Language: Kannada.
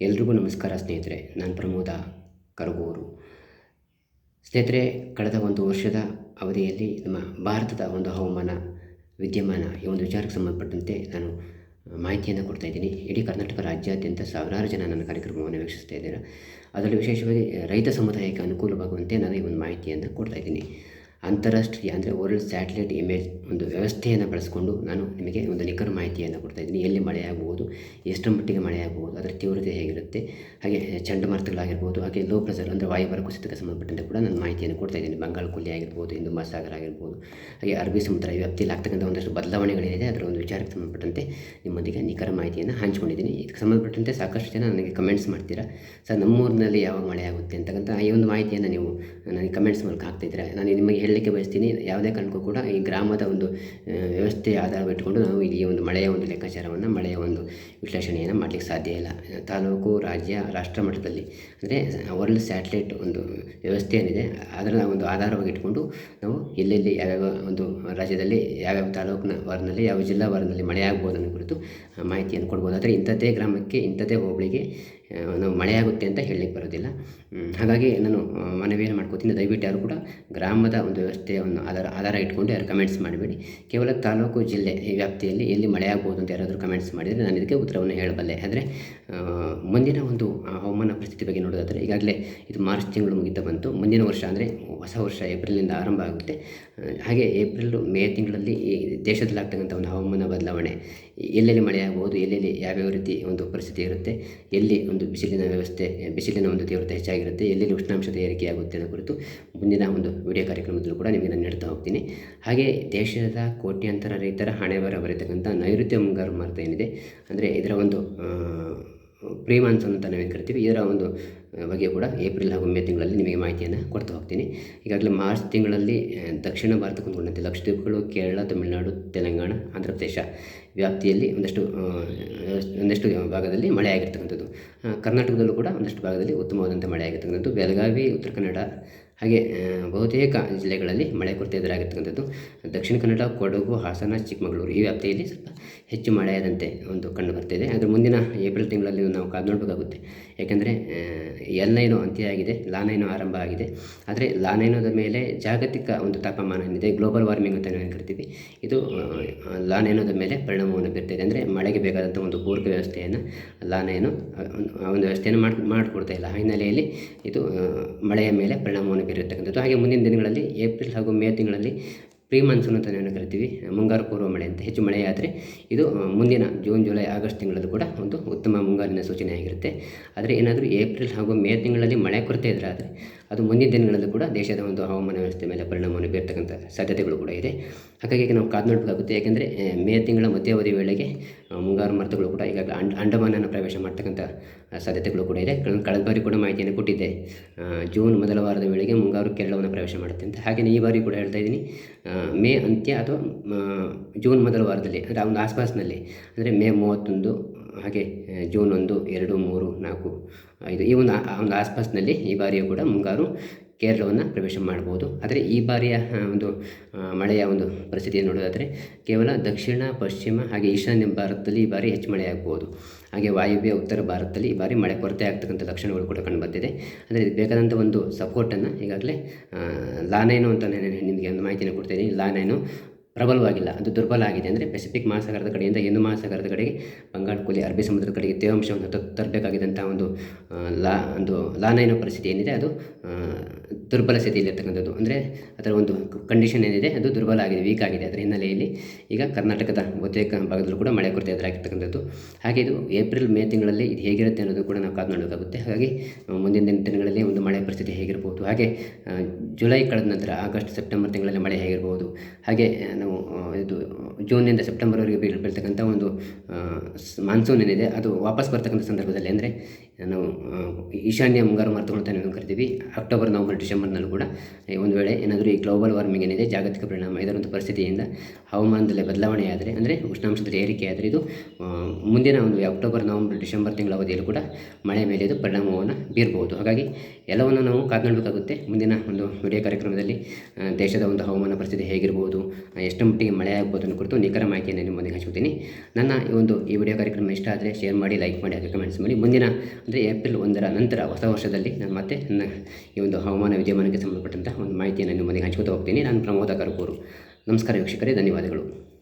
ಎಲ್ರಿಗೂ ನಮಸ್ಕಾರ ಸ್ನೇಹಿತರೆ, ನಾನು ಪ್ರಮೋದ ಕರಗೂರು. ಸ್ನೇಹಿತರೆ, ಕಳೆದ ಒಂದು ವರ್ಷದ ಅವಧಿಯಲ್ಲಿ ನಮ್ಮ ಭಾರತದ ಒಂದು ಹವಾಮಾನ ವಿದ್ಯಮಾನ ಈ ಒಂದು ವಿಚಾರಕ್ಕೆ ಸಂಬಂಧಪಟ್ಟಂತೆ ನಾನು ಮಾಹಿತಿಯನ್ನು ಕೊಡ್ತಾ ಇದ್ದೀನಿ. ಇಡೀ ಕರ್ನಾಟಕ ರಾಜ್ಯಾದ್ಯಂತ ಸಾವಿರಾರು ಜನ ನನ್ನ ಕಾರ್ಯಕ್ರಮವನ್ನು ವೀಕ್ಷಿಸ್ತಾ ಇದ್ದೀರಾ. ಅದರಲ್ಲಿ ವಿಶೇಷವಾಗಿ ರೈತ ಸಮುದಾಯಕ್ಕೆ ಅನುಕೂಲವಾಗುವಂತೆ ನಾನು ಈ ಒಂದು ಮಾಹಿತಿಯನ್ನು ಕೊಡ್ತಾ ಇದ್ದೀನಿ. ಅಂತಾರಾಷ್ಟ್ರೀಯ ಅಂದರೆ ವರ್ಲ್ಡ್ ಸ್ಯಾಟಲೈಟ್ ಇಮೇಜ್ ಒಂದು ವ್ಯವಸ್ಥೆಯನ್ನು ಬಳಸಿಕೊಂಡು ನಾನು ನಿಮಗೆ ಒಂದು ನಿಖರ ಮಾಹಿತಿಯನ್ನು ಕೊಡ್ತಾ ಇದ್ದೀನಿ. ಎಲ್ಲಿ ಮಳೆಯಾಗಬಹುದು, ಎಷ್ಟರ ಮಟ್ಟಿಗೆ ಮಳೆಯಾಗಬಹುದು, ಅದರ ತೀವ್ರತೆ ಹೇಗಿರುತ್ತೆ, ಹಾಗೆ ಚಂಡಮಾರುತಗಳಾಗಿರ್ಬೋದು, ಹಾಗೆ ಲೋ ಪ್ರೆಷರ್ ಅಂದರೆ ವಾಯುಭಾರ ಕುಸಿತಕ್ಕೆ ಸಂಬಂಧಪಟ್ಟಂತೆ ಕೂಡ ನಾನು ಮಾಹಿತಿಯನ್ನು ಕೊಡ್ತಾ ಇದ್ದೀನಿ. ಬಂಗಾಳ ಕೊಲ್ಲಿ ಆಗಿರ್ಬೋದು ಹಿಂದೂ ಮಹಾಸಾಗರ ಆಗಿರ್ಬೋದು, ಹಾಗೆ ಅರಬ್ಬಿ ಸಮುದ್ರ ವ್ಯಾಪ್ತಿಯಲ್ಲಿ ಆಗ್ತಕ್ಕಂಥ ಒಂದಷ್ಟು ಬದಲಾವಣೆಗಳೇನಿದೆ ಅದರ ಒಂದು ವಿಚಾರಕ್ಕೆ ಸಂಬಂಧಪಟ್ಟಂತೆ ನಿಮ್ಮೊಂದಿಗೆ ನಿಖರ ಮಾಹಿತಿಯನ್ನು ಹಂಚಿಕೊಂಡಿದ್ದೀನಿ. ಇದಕ್ಕೆ ಸಂಬಂಧಪಟ್ಟಂತೆ ಸಾಕಷ್ಟು ಜನ ನನಗೆ ಕಮೆಂಟ್ಸ್ ಮಾಡ್ತೀರಾ? ಸರ್, ನಮ್ಮೂರಿನಲ್ಲಿ ಯಾವಾಗ ಮಳೆ ಆಗುತ್ತೆ ಅಂತಕ್ಕಂಥ ಈ ಒಂದು ಮಾಹಿತಿಯನ್ನು ನೀವು ನನಗೆ ಕಮೆಂಟ್ಸ್ ಮೂಲಕ ಹಾಕ್ತಿದ್ದೀರಾ ನಾನು ನಿಮಗೆ ಹೇಳಲಿಕ್ಕೆ ಬಯಸ್ತೀನಿ. ಯಾವುದೇ ಕಾರಣಕ್ಕೂ ಕೂಡ ಈ ಗ್ರಾಮದ ಒಂದು ವ್ಯವಸ್ಥೆಯ ವ್ಯವಸ್ಥೆ ಆಧಾರವಿಟ್ಟುಕೊಂಡು ನಾವು ಇಲ್ಲಿ ಒಂದು ಮಳೆಯ ಒಂದು ಲೆಕ್ಕಾಚಾರವನ್ನು, ಮಳೆಯ ಒಂದು ವಿಶ್ಲೇಷಣೆಯನ್ನು ಮಾಡಲಿಕ್ಕೆ ಸಾಧ್ಯ ಇಲ್ಲ. ತಾಲೂಕು, ರಾಜ್ಯ, ರಾಷ್ಟ್ರ ಮಟ್ಟದಲ್ಲಿ. ಅಂದರೆ ವರ್ಲ್ಡ್ ಸ್ಯಾಟಲೈಟ್ ಒಂದು ವ್ಯವಸ್ಥೆ ಏನಿದೆ ಅದರ ಒಂದು ಆಧಾರವಾಗಿ ಇಟ್ಕೊಂಡು ನಾವು ಎಲ್ಲೆಲ್ಲಿ ಯಾವ್ಯಾವ ಒಂದು ರಾಜ್ಯದಲ್ಲಿ ಯಾವ್ಯಾವ ತಾಲೂಕಿನ ವಾರದಲ್ಲಿ ಯಾವ ಜಿಲ್ಲಾ ವಾರದಲ್ಲಿ ಮಳೆ ಆಗ್ಬೋದು ಅನ್ನೋ ಕುರಿತು ಮಾಹಿತಿಯನ್ನು ಕೊಡ್ಬೋದು ಆದರೆ ಇಂಥದ್ದೇ ಗ್ರಾಮಕ್ಕೆ, ಇಂಥದ್ದೇ ಹೋಬಳಿಗೆ ನಾವು ಮಳೆಯಾಗುತ್ತೆ ಅಂತ ಹೇಳಲಿಕ್ಕೆ ಬರೋದಿಲ್ಲ. ಹಾಗಾಗಿ ನಾನು ಮನವಿಯನ್ನು ಮಾಡ್ಕೋತೀನಿ. ದಯವಿಟ್ಟು ಯಾರು ಕೂಡ ಗ್ರಾಮದ ಒಂದು ವ್ಯವಸ್ಥೆಯನ್ನು ಆಧಾರ ಆಧಾರ ಇಟ್ಕೊಂಡು ಯಾರು ಕಮೆಂಟ್ಸ್ ಮಾಡಬೇಡಿ. ಕೇವಲ ತಾಲೂಕು ಜಿಲ್ಲೆ ಈ ವ್ಯಾಪ್ತಿಯಲ್ಲಿ ಎಲ್ಲಿ ಮಳೆಯಾಗ್ಬೋದು ಅಂತ ಯಾರಾದರೂ ಕಮೆಂಟ್ಸ್ ಮಾಡಿದರೆ ನಾನು ಇದಕ್ಕೆ ಉತ್ತರವನ್ನು ಹೇಳಬಲ್ಲೆ. ಆದರೆ ಮುಂದಿನ ಒಂದು ಹವಾಮಾನ ಪರಿಸ್ಥಿತಿ ಬಗ್ಗೆ ನೋಡೋದಾದರೆ, ಈಗಾಗಲೇ ಇದು ಮಾರ್ಚ್ ತಿಂಗಳು ಮುಗಿತಾ ಬಂತು. ಮುಂದಿನ ವರ್ಷ ಅಂದರೆ ಹೊಸ ವರ್ಷ ಏಪ್ರಿಲಿಂದ ಆರಂಭ ಆಗುತ್ತೆ. ಹಾಗೆ ಏಪ್ರಿಲ್ ಮೇ ತಿಂಗಳಲ್ಲಿ ಈ ದೇಶದಲ್ಲಿ ಆಗ್ತಕ್ಕಂಥ ಒಂದು ಹವಾಮಾನ ಬದಲಾವಣೆ ಎಲ್ಲೆಲ್ಲಿ ಮಳೆಯಾಗಬಹುದು ಎಲ್ಲೆಲ್ಲಿ ಯಾವ್ಯಾವ ರೀತಿ ಒಂದು ಪರಿಸ್ಥಿತಿ ಇರುತ್ತೆ, ಎಲ್ಲಿ ಒಂದು ಬಿಸಿಲಿನ ವ್ಯವಸ್ಥೆ, ಬಿಸಿಲಿನ ಒಂದು ತೀವ್ರತೆ ಹೆಚ್ಚಾಗಿರುತ್ತೆ. ಎಲ್ಲೆಲ್ಲಿ ಉಷ್ಣಾಂಶದ ಏರಿಕೆಯಾಗುತ್ತೆ ಅನ್ನೋ ಕುರಿತು ಮುಂದಿನ ಒಂದು ವಿಡಿಯೋ ಕಾರ್ಯಕ್ರಮದಲ್ಲೂ ಕೂಡ ನಿಮಗೆ ನಾನು ನೀಡ್ತಾ ಹೋಗ್ತೀನಿ. ಹಾಗೆ ದೇಶದ ಕೋಟ್ಯಾಂತರ ರೈತರ ಹಣೆ ಬರ ಬರೀತಕ್ಕಂಥ ನೈಋತ್ಯ ಮುಂಗಾರು ಮಾರುತ ಏನಿದೆ ಅಂದರೆ ಇದರ ಒಂದು ಪ್ರೀ ಮಾನ್ಸೂನ್ ಅಂತ ನಾವೇನು ಕರಿತೀವಿ. ಇದರ ಒಂದು ಬಗ್ಗೆ ಕೂಡ ಏಪ್ರಿಲ್ ಹಾಗೂ ಮೇ ತಿಂಗಳಲ್ಲಿ ನಿಮಗೆ ಮಾಹಿತಿಯನ್ನು ಕೊಡ್ತಾ ಹೋಗ್ತೀನಿ. ಈಗಾಗಲೇ ಮಾರ್ಚ್ ತಿಂಗಳಲ್ಲಿ ದಕ್ಷಿಣ ಭಾರತಕ್ಕೆ ಹೊಂದಿಕೊಂಡಂತೆ ಲಕ್ಷದ್ವೀಪಗಳು, ಕೇರಳ, ತಮಿಳುನಾಡು, ತೆಲಂಗಾಣ ಆಂಧ್ರ ಪ್ರದೇಶ ವ್ಯಾಪ್ತಿಯಲ್ಲಿ ಒಂದಷ್ಟು ಒಂದಷ್ಟು ಭಾಗದಲ್ಲಿ ಮಳೆ ಆಗಿರ್ತಕ್ಕಂಥದ್ದು ಕರ್ನಾಟಕದಲ್ಲೂ ಕೂಡ ಒಂದಷ್ಟು ಭಾಗದಲ್ಲಿ ಉತ್ತಮವಾದಂಥ ಮಳೆ ಆಗಿರ್ತಕ್ಕಂಥದ್ದು ಬೆಳಗಾವಿ, ಉತ್ತರ ಕನ್ನಡ ಹಾಗೆ ಬಹುತೇಕ ಜಿಲ್ಲೆಗಳಲ್ಲಿ ಮಳೆ ಕೊರತೆ ಎದುರಾಗಿರ್ತಕ್ಕಂಥದ್ದು. ದಕ್ಷಿಣ ಕನ್ನಡ, ಕೊಡಗು, ಹಾಸನ, ಚಿಕ್ಕಮಗಳೂರು ಈ ವ್ಯಾಪ್ತಿಯಲ್ಲಿ ಸ್ವಲ್ಪ ಹೆಚ್ಚು ಮಳೆಯಾದಂತೆ ಒಂದು ಕಂಡು ಬರ್ತಿದೆ. ಆದರೆ ಮುಂದಿನ ಏಪ್ರಿಲ್ ತಿಂಗಳಲ್ಲಿ ನಾವು ಕಾದು ನೋಡಬೇಕಾಗುತ್ತೆ. ಯಾಕೆಂದರೆ ಎಲ್ನೈನು ಅಂತ್ಯ ಆಗಿದೆ ಲಾನೈನು ಆರಂಭ ಆಗಿದೆ. ಆದರೆ ಲಾನೈನೋದ ಮೇಲೆ ಜಾಗತಿಕ ಒಂದು ತಾಪಮಾನ ಏನಿದೆ, ಗ್ಲೋಬಲ್ ವಾರ್ಮಿಂಗ್ ಅಂತ ನಾವು ಕರಿತೀವಿ ಇದು ಲಾನೈನೋದ ಮೇಲೆ ಪರಿಣಾಮವನ್ನು ಬೀರ್ತಿದೆ ಅಂದರೆ ಮಳೆಗೆ ಬೇಕಾದಂಥ ಒಂದು ಪೂರಕ ವ್ಯವಸ್ಥೆಯನ್ನು ಲಾನೈನು ನೈನು ಒಂದು- ವ್ಯವಸ್ಥೆಯನ್ನು ಮಾಡಿ, ಮಾಡಿಕೊಡ್ತಾ ಇಲ್ಲ. ಹಿನ್ನೆಲೆಯಲ್ಲಿ ಇದು ಮಳೆಯ ಮೇಲೆ ಪರಿಣಾಮವನ್ನು ಬೀರಿರ್ತಕ್ಕಂಥದ್ದು ಹಾಗೆ ಮುಂದಿನ ದಿನಗಳಲ್ಲಿ ಏಪ್ರಿಲ್ ಹಾಗೂ ಮೇ ತಿಂಗಳಲ್ಲಿ ಪ್ರೀ ಮಾನ್ಸೂನ್ ಅಂತ ಏನು ಕರಿತೀವಿ, ಮುಂಗಾರು ಪೂರ್ವ ಮಳೆ ಅಂತ, ಹೆಚ್ಚು ಮಳೆಯಾದರೆ ಇದು ಮುಂದಿನ ಜೂನ್ ಜುಲೈ ಆಗಸ್ಟ್ ತಿಂಗಳಲ್ಲೂ ಕೂಡ ಒಂದು ಉತ್ತಮ ಮುಂಗಾರಿನ ಸೂಚನೆ ಆಗಿರುತ್ತೆ ಆದರೆ ಏನಾದರೂ ಏಪ್ರಿಲ್ ಹಾಗೂ ಮೇ ತಿಂಗಳಲ್ಲಿ ಮಳೆ ಕೊರತೆ ಇದ್ರೆ ಆದರೆ ಅದು ಮುಂದಿನ ದಿನಗಳಲ್ಲೂ ಕೂಡ ದೇಶದ ಒಂದು ಹವಾಮಾನ ವ್ಯವಸ್ಥೆ ಮೇಲೆ ಪರಿಣಾಮವನ್ನು ಬೀರ್ತಕ್ಕಂಥ ಸಾಧ್ಯತೆಗಳು ಕೂಡ ಇದೆ. ಹಾಗಾಗಿ ನಾವು ಕಾದು ನೋಡಬೇಕಾಗುತ್ತೆ, ಯಾಕೆಂದರೆ ಮೇ ತಿಂಗಳ ಮಧ್ಯಾವಧಿ ವೇಳೆಗೆ ಮುಂಗಾರು ಮಾರುತಗಳು ಕೂಡ ಈಗಾಗಲೇ ಅಂಡ್, ಅಂಡಮಾನನ ಪ್ರವೇಶ ಮಾಡ್ತಕ್ಕಂಥ ಸಾಧ್ಯತೆಗಳು ಕೂಡ ಇದೆ. ಕಳೆದ ಬಾರಿ ಕೂಡ ಮಾಹಿತಿಯನ್ನು ಕೊಟ್ಟಿದ್ದೆ. ಜೂನ್ ಮೊದಲ ವಾರದ ವೇಳೆಗೆ ಮುಂಗಾರು ಕೇರಳವನ್ನು ಪ್ರವೇಶ ಮಾಡುತ್ತೆ ಅಂತ. ಹಾಗೆಯೇ ಈ ಬಾರಿ ಕೂಡ ಹೇಳ್ತಾ ಇದ್ದೀನಿ ಮೇ ಅಂತ್ಯ ಅಥವಾ ಜೂನ್ ಮೊದಲ ವಾರದಲ್ಲಿ, ಅಂದರೆ ಒಂದು ಆಸ್ಪಾಸ್ನಲ್ಲಿ, ಅಂದರೆ ಮೇ ಮೂವತ್ತೊಂದು ಹಾಗೆ ಜೂನ್ ಒಂದು, ಎರಡು, ಮೂರು, ನಾಲ್ಕು, ಐದು, ಈ ಒಂದು ಒಂದು ಆಸ್ಪಾಸ್ನಲ್ಲಿ ಈ ಬಾರಿಯೂ ಕೂಡ ಮುಂಗಾರು ಕೇರಳವನ್ನು ಪ್ರವೇಶ ಮಾಡ್ಬೋದು. ಆದರೆ ಈ ಬಾರಿಯ ಒಂದು ಮಳೆಯ ಒಂದು ಪರಿಸ್ಥಿತಿಯನ್ನು ನೋಡೋದಾದರೆ ಕೇವಲ ದಕ್ಷಿಣ, ಪಶ್ಚಿಮ ಹಾಗೆ ಈಶಾನ್ಯ ಭಾರತದಲ್ಲಿ ಈ ಬಾರಿ ಹೆಚ್ಚು ಮಳೆಯಾಗ್ಬೋದು. ಹಾಗೆ ವಾಯುವ್ಯ ಉತ್ತರ ಭಾರತದಲ್ಲಿ ಈ ಬಾರಿ ಮಳೆ ಕೊರತೆ ಆಗ್ತಕ್ಕಂಥ ಲಕ್ಷಣಗಳು ಕೂಡ ಕಂಡುಬಂದಿದೆ. ಅಂದರೆ ಇದು ಬೇಕಾದಂಥ ಒಂದು ಸಪೋರ್ಟನ್ನು ಈಗಾಗಲೇ ಲಾನೈನು ಅಂತ ನಾನು ನಿಮಗೆ ಒಂದು ಮಾಹಿತಿಯನ್ನು ಕೊಡ್ತೀನಿ. ಲಾನೈನು ಪ್ರಬಲವಾಗಿಲ್ಲ. ಅದು ದುರ್ಬಲ ಆಗಿದೆ. ಅಂದರೆ ಪೆಸಿಫಿಕ್ ಮಹಾಸಾಗರದ ಕಡೆಯಿಂದ ಹಿಂದೂ ಮಹಾಸಾಗರದ ಕಡೆಗೆ ಬಂಗಾಳ ಕೊಲ್ಲಿ, ಅರಬ್ಬಿ ಸಮುದ್ರದ ಕಡೆಗೆ ತೇವಾಂಶವನ್ನು ತರಬೇಕಾಗಿದ್ದಂಥ ಒಂದು ಲಾ, ಒಂದು ಲಾನೈನ ಪರಿಸ್ಥಿತಿ ಏನಿದೆ, ಅದು ದುರ್ಬಲ ದುರ್ಬಲ ಸ್ಥಿತಿಯಲ್ಲಿರ್ತಕ್ಕಂಥದ್ದು. ಅಂದರೆ ಅದರ ಒಂದು ಕಂಡೀಷನ್ ಏನಿದೆ, ಅದು ದುರ್ಬಲ ಆಗಿದೆ ವೀಕ್ ಆಗಿದೆ ಅದರ ಹಿನ್ನೆಲೆಯಲ್ಲಿ ಈಗ ಕರ್ನಾಟಕದ ಬಹುತೇಕ ಭಾಗದಲ್ಲೂ ಕೂಡ ಮಳೆ ಕೊರತೆ ಎದುರಾಗಿರ್ತಕ್ಕಂಥದ್ದು. ಹಾಗೆ ಇದು ಏಪ್ರಿಲ್ ಮೇ ತಿಂಗಳಲ್ಲಿ ಇದು ಹೇಗಿರುತ್ತೆ ಅನ್ನೋದು ಕೂಡ ನಾವು ಕಾದು ನೋಡಬೇಕಾಗುತ್ತೆ. ಹಾಗಾಗಿ ಮುಂದಿನ ದಿನ- ದಿನಗಳಲ್ಲಿ ಒಂದು ಮಳೆ ಪರಿಸ್ಥಿತಿ ಹೇಗಿರ್ಬೋದು. ಹಾಗೆ ಜುಲೈ ಕಳೆದ ನಂತರ ಆಗಸ್ಟ್, ಸೆಪ್ಟೆಂಬರ್ ತಿಂಗಳಲ್ಲಿ ಮಳೆ ಹೇಗಿರ್ಬೋದು. ಹಾಗೆ ಇದು ಜೂನಿಂದ ಸೆಪ್ಟೆಂಬರ್ವರೆಗೆ ಬೀಳ್ ಬೀಳ್ತಕ್ಕಂಥ ಒಂದು ಮಾನ್ಸೂನ್ ಏನಿದೆ ಅದು ವಾಪಸ್ ಬರ್ತಕ್ಕಂಥ ಸಂದರ್ಭದಲ್ಲಿ ಅಂದರೆ ಆ, ಈಶಾನ್ಯ ಮುಂಗಾರು ಮಾರುತಗಳು ನಾವು ಕರಿತೀವಿ. ಅಕ್ಟೋಬರ್ ನವಂಬರ್ ಡಿಸೆಂಬರ್ನಲ್ಲೂ ಕೂಡ ಈ ಒಂದು ವೇಳೆ ಏನಾದರೂ ಈ ಗ್ಲೋಬಲ್ ವಾರ್ಮಿಂಗ್ ಏನಿದೆ ಜಾಗತಿಕ ಪರಿಣಾಮ ಇದರ ಒಂದು ಪರಿಸ್ಥಿತಿಯಿಂದ ಹವಾಮಾನದಲ್ಲಿ ಬದಲಾವಣೆ ಆದರೆ ಅಂದರೆ ಉಷ್ಣಾಂಶದಲ್ಲಿ ಏರಿಕೆ ಆದರೆ ಇದು ಮುಂದಿನ ಒಂದು ಅಕ್ಟೋಬರ್ ನವಂಬರ್ ಡಿಸೆಂಬರ್ ತಿಂಗಳ ಅವಧಿಯಲ್ಲೂ ಕೂಡ ಮಳೆ ಮೇಲೆ ಇದು ಪರಿಣಾಮವನ್ನು ಬೀರಬಹುದು. ಹಾಗಾಗಿ ಎಲ್ಲವನ್ನು ನಾವು ಕಾದು ನೋಡಬೇಕಾಗುತ್ತೆ ಮುಂದಿನ ಒಂದು ವಿಡಿಯೋ ಕಾರ್ಯಕ್ರಮದಲ್ಲಿ ದೇಶದ ಒಂದು ಹವಾಮಾನ ಪರಿಸ್ಥಿತಿ ಹೇಗಿರ್ಬೋದು ಎಷ್ಟು ಮಟ್ಟಿಗೆ ಮಳೆ ಆಗ್ಬೋದು ಅನ್ನೋ ಕುರಿತು ನಿಖರ ಮಾಹಿತಿಯನ್ನು ನಿಮ್ಮೊಂದಿಗೆ ಹಂಚ್ಕೊತೀನಿ. ನನ್ನ ಈ ಒಂದು ಈ ವಿಡಿಯೋ ಕಾರ್ಯಕ್ರಮ ಇಷ್ಟ ಆದರೆ ಶೇರ್ ಮಾಡಿ ಲೈಕ್ ಮಾಡಿ ಹಾಗೆ ಕಮೆಂಟ್ಸ್ ಮಾಡಿ. ಮುಂದಿನ ಅಂದರೆ ಏಪ್ರಿಲ್ ಒಂದರ ನಂತರ ಹೊಸ ವರ್ಷದಲ್ಲಿ ನಾನು ಮತ್ತೆ ನನ್ನ ಈ ಒಂದು ಹವಾಮಾನ ವಿದ್ಯಮಾನಕ್ಕೆ ಸಂಬಂಧಪಟ್ಟಂತಹ ಒಂದು ಮಾಹಿತಿಯನ್ನು ನಿಮ್ಮ ಮನೆಗೆ ಹಂಚ್ಕೊತಾ ಹೋಗ್ತೀನಿ. ನಾನು ಪ್ರಮೋದ ಕರ್ಕೂರು. ನಮಸ್ಕಾರ ವೀಕ್ಷಕರೇ, ಧನ್ಯವಾದಗಳು.